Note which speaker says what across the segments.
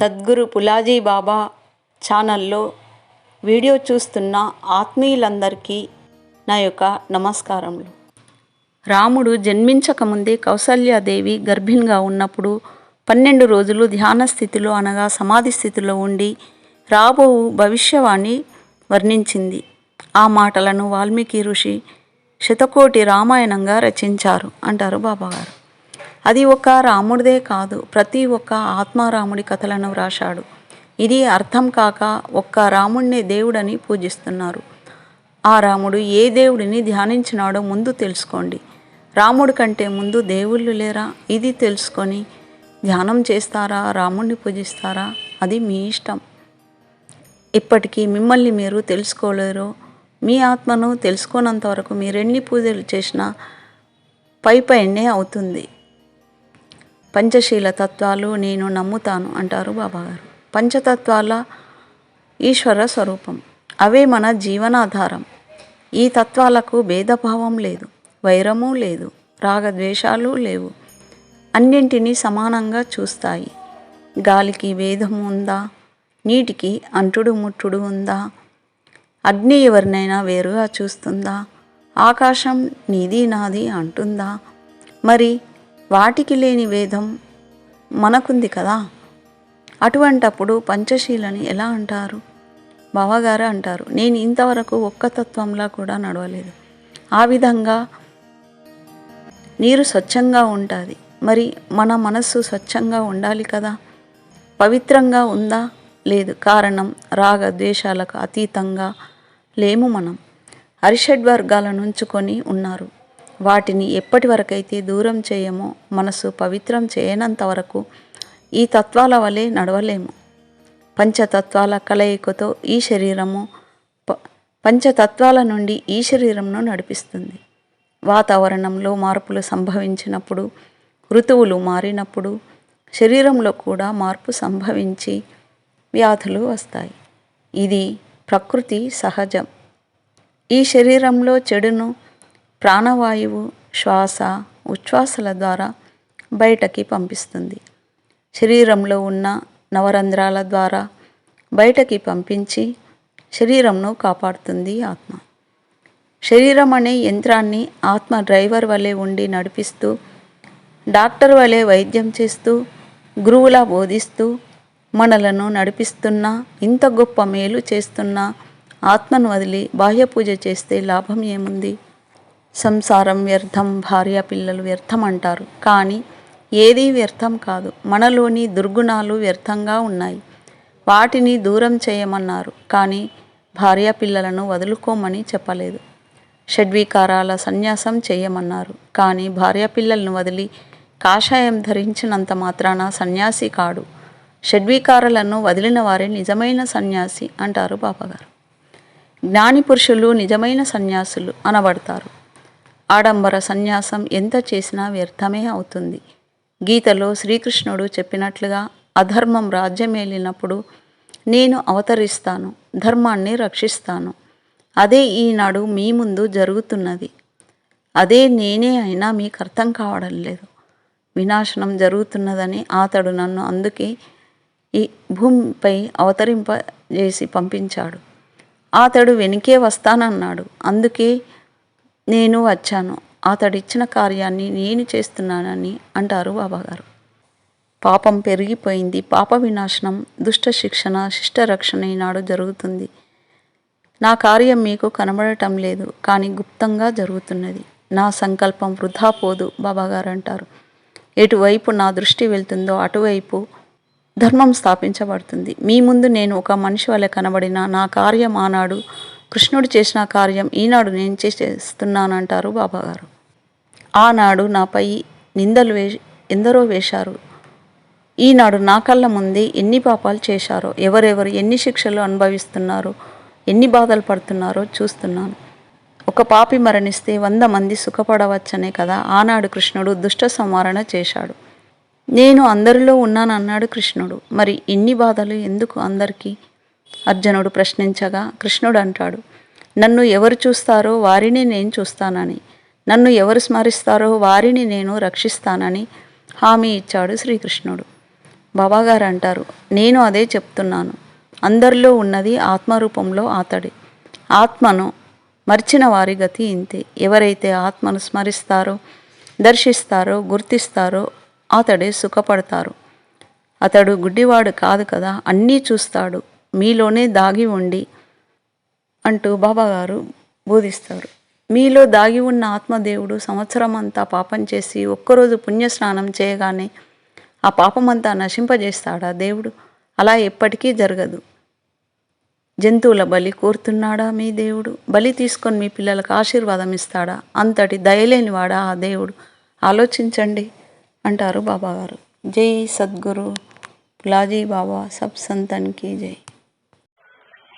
Speaker 1: సద్గురు పులాజీ బాబా ఛానల్లో వీడియో చూస్తున్న ఆత్మీయులందరికీ నా యొక్క నమస్కారములు. రాముడు జన్మించకముందే కౌసల్యాదేవి గర్భిణిగా ఉన్నప్పుడు పన్నెండు రోజులు ధ్యాన స్థితిలో అనగా సమాధి స్థితిలో ఉండి రాబో భవిష్యవాణి వర్ణించింది. ఆ మాటలను వాల్మీకి ఋషి శతకోటి రామాయణంగా రచించారు అంటారు బాబాగారు. అది ఒక రాముడిదే కాదు ప్రతి ఒక్క ఆత్మారాముడి కథలను వ్రాశాడు. ఇది అర్థం కాక ఒక్క రాముడినే దేవుడని పూజిస్తున్నారు. ఆ రాముడు ఏ దేవుడిని ధ్యానించినాడో ముందు తెలుసుకోండి. రాముడి కంటే ముందు దేవుళ్ళు లేరా? ఇది తెలుసుకొని ధ్యానం చేస్తారా? రాముడిని పూజిస్తారా? అది మీ ఇష్టం. ఇప్పటికీ మిమ్మల్ని మీరు తెలుసుకోలేరు మీ ఆత్మను తెలుసుకోనంత వరకు మీరెన్ని పూజలు చేసినా పై పైనే అవుతుంది. పంచశీల తత్వాలు నేను నమ్ముతాను అంటారు బాబాగారు. పంచతత్వాల ఈశ్వర స్వరూపం. అవే మన జీవనాధారం. ఈ తత్వాలకు భేదభావం లేదు వైరము లేదు రాగద్వేషాలు లేవు. అన్నింటినీ సమానంగా చూస్తాయి. గాలికి భేదం ఉందా? నీటికి అంటుడు ముట్టుడు ఉందా? అగ్ని ఎవరినైనా వేరుగా చూస్తుందా? ఆకాశం నీది నాది అంటుందా? మరి వాటికి లేని వేదం మనకుంది కదా. అటువంటప్పుడు పంచశీలని ఎలా అంటారు? బావగారు అంటారు నేను ఇంతవరకు ఒక్క తత్వంలా కూడా నడవలేదు. ఆ విధంగా నీరు స్వచ్ఛంగా ఉంటుంది. మరి మన మనస్సు స్వచ్ఛంగా ఉండాలి కదా. పవిత్రంగా ఉందా? లేదు. కారణం రాగ ద్వేషాలకు అతీతంగా లేము మనం. అరిషడ్ వర్గాలను ఉంచుకొని ఉన్నారు. వాటిని ఎప్పటి వరకైతే దూరం చేయమో మనసు పవిత్రం చేయనంత వరకు ఈ తత్వాల వలె నడవలేము. పంచతత్వాల కలయికతో ఈ శరీరము పంచతత్వాల నుండి ఈ శరీరంను నడిపిస్తుంది. వాతావరణంలో మార్పులు సంభవించినప్పుడు ఋతువులు మారినప్పుడు శరీరంలో కూడా మార్పు సంభవించి వ్యాధులు వస్తాయి. ఇది ప్రకృతి సహజం. ఈ శరీరంలో చెడును ప్రాణవాయువు శ్వాస ఉచ్ఛ్వాసల ద్వారా బయటకి పంపిస్తుంది. శరీరంలో ఉన్న నవరంధ్రాల ద్వారా బయటకి పంపించి శరీరంను కాపాడుతుంది ఆత్మ. శరీరం అనే యంత్రాన్ని ఆత్మ డ్రైవర్ వలె ఉండి నడిపిస్తూ డాక్టర్ వలె వైద్యం చేస్తూ గురువులా బోధిస్తూ మనలను నడిపిస్తున్న ఇంత గొప్ప మేలు చేస్తున్న ఆత్మను వదిలి బాహ్య పూజ చేస్తే లాభం ఏముంది? సంసారం వ్యర్థం భార్య పిల్లలు వ్యర్థం అంటారు. కానీ ఏదీ వ్యర్థం కాదు. మనలోని దుర్గుణాలు వ్యర్థంగా ఉన్నాయి. వాటిని దూరం చేయమన్నారు. కానీ భార్య పిల్లలను వదులుకోమని చెప్పలేదు. షడ్వికారాల సన్యాసం చేయమన్నారు. కానీ భార్య పిల్లలను వదిలి కాషాయం ధరించినంత మాత్రాన సన్యాసి కాడు. షడ్వీకారాలను వదిలిన వారే నిజమైన సన్యాసి అంటారు బాబాగారు. జ్ఞాని పురుషులు నిజమైన సన్యాసులు అనబడతారు. ఆడంబర సన్యాసం ఎంత చేసినా వ్యర్థమే అవుతుంది. గీతలో శ్రీకృష్ణుడు చెప్పినట్లుగా అధర్మం రాజ్యమేలినప్పుడు నేను అవతరిస్తాను ధర్మాన్ని రక్షిస్తాను. అదే ఈనాడు మీ ముందు జరుగుతున్నది. అదే నేనే అయినా మీకు అర్థం కావడం లేదు. వినాశనం జరుగుతున్నదని అతడు నన్ను అందుకే ఈ భూమిపై అవతరింపజేసి పంపించాడు. అతడు వెనుకే వస్తానన్నాడు. అందుకే నేను వచ్చాను. అతడిచ్చిన కార్యాన్ని నేను చేస్తున్నానని అంటారు బాబాగారు. పాపం పెరిగిపోయింది. పాప వినాశనం దుష్ట శిక్షణ శిష్ట రక్షణ ఈనాడు జరుగుతుంది. నా కార్యం మీకు కనబడటం లేదు కానీ గుప్తంగా జరుగుతున్నది. నా సంకల్పం వృధా పోదు బాబాగారు అంటారు ఎటువైపు నా దృష్టి వెళ్తుందో అటువైపు ధర్మం స్థాపించబడుతుంది. మీ ముందు నేను ఒక మనిషి వల్ల కనబడిన నా కార్యం ఆనాడు కృష్ణుడు చేసిన కార్యం ఈనాడు నేను చేస్తున్నానంటారు బాబాగారు. ఆనాడు నాపై నిందలు వే ఎందరో వేశారు. ఈనాడు నా కళ్ళ ముందే ఎన్ని పాపాలు చేశారో ఎవరెవరు ఎన్ని శిక్షలు అనుభవిస్తున్నారో ఎన్ని బాధలు పడుతున్నారో చూస్తున్నాను. ఒక పాపి మరణిస్తే వంద మంది సుఖపడవచ్చనే కదా ఆనాడు కృష్ణుడు దుష్ట సంవారణ చేశాడు. నేను అందరిలో ఉన్నానన్నాడు కృష్ణుడు. మరి ఇన్ని బాధలు? ఎందుకు అందరికీ? అర్జునుడు ప్రశ్నించగా కృష్ణుడు అంటాడు నన్ను ఎవరు చూస్తారో వారిని నేను చూస్తానని నన్ను ఎవరు స్మరిస్తారో వారిని నేను రక్షిస్తానని హామీ ఇచ్చాడు శ్రీకృష్ణుడు. బాబాగారు అంటారు నేను అదే చెప్తున్నాను అందరిలో ఉన్నది ఆత్మరూపంలో అతడి. ఆత్మను మర్చిన వారి గతి ఇంతే. ఎవరైతే ఆత్మను స్మరిస్తారో దర్శిస్తారో గుర్తిస్తారో అతడే సుఖపడతారు. అతడు గుడ్డివాడు కాదు కదా అన్నీ చూస్తాడు. మీలోనే దాగి ఉండి అంటూ బాబాగారు బోధిస్తారు. మీలో దాగి ఉన్న ఆత్మదేవుడు సంవత్సరం అంతా పాపం చేసి ఒక్కరోజు పుణ్యస్నానం చేయగానే ఆ పాపమంతా నశింపజేస్తాడా దేవుడు? అలా ఎప్పటికీ జరగదు. జంతువుల బలి కోరుతున్నాడా మీ దేవుడు? బలి తీసుకొని మీ పిల్లలకు ఆశీర్వాదం ఇస్తాడా? అంతటి దయలేనివాడా ఆ దేవుడు? ఆలోచించండి అంటారు బాబాగారు జై సద్గురు. పులాజీ బాబా సబ్ సంతన్కి జై.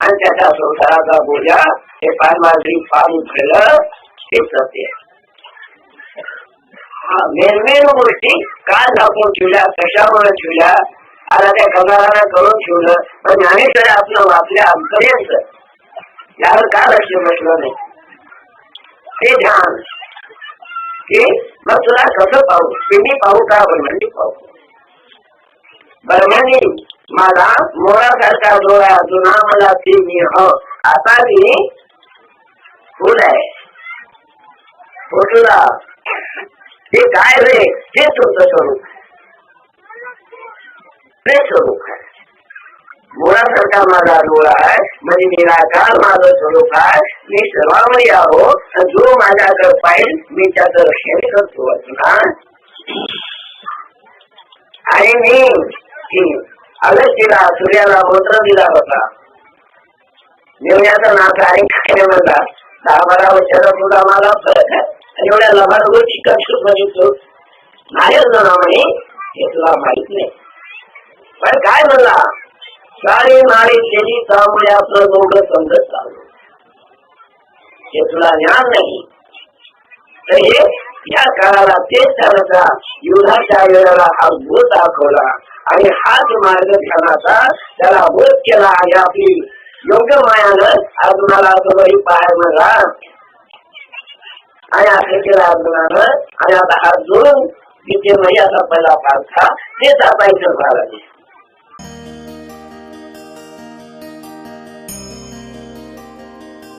Speaker 2: आणि त्याचा संसाराचा बोजा हे पाय माझी फार उठलेलं हे सत्य मेनमेन गोष्टी का झाकून ठेवल्या कशामुळे ठेवल्या आता त्या कमलाला करून ठेवलं पण ज्ञानेश्वर आपलं आपल्या अंतर्यंत यावर का लक्ष बसलं नाही? ते ध्यान. की मग तुला कसं पाहू? ते मी पाहू का म्हणजे पाहू. ब्रह्मणी मला मोरासारखा डोळा जुना मला ती मी हो आता मी फुल आहे. फोटोला. ते काय रे? ते तुमचं स्वरूप. ते स्वरूप आहे. मुळासारखा माझा डोळा आहे म्हणजे निराकार माझं स्वरूप आहे. मी सर्वांवर आहो जो माझ्याकडे पाहिजे मी त्याचं रक्षण करतो अर्जुना आणि मी की अगस्तीला सूर्याला मंत्र दिला होता. निर्णयाचं नाथ आणि काय म्हणतात दहा बारा वर्षाचा सुद्धा मला फरक आहे. एवढ्या लहान गोष्टी कशी बघितलो म्हणजे नाही जणा म्हणे हे तुला माहीत नाही. पण काय म्हणला? सारी नारी केली त्यामुळे आपलं दोघं समजत चाललो हे तुला ज्ञान नाही. तर हे या काळाला तेच त्याचा युद्धाच्या वेळेला हा भूत दाखवला. आणि हाच मार्ग ध्यानाचा त्याला बोध केला आणि आपली. योग्य मायानं अर्जुनाला समोर पाय म्हणला आणि असं केलं अर्जुनानं. आणि आता अर्जुन जोडून तिथे म्हणजे असा पहिला पाठ था तेच आता इथं झाला.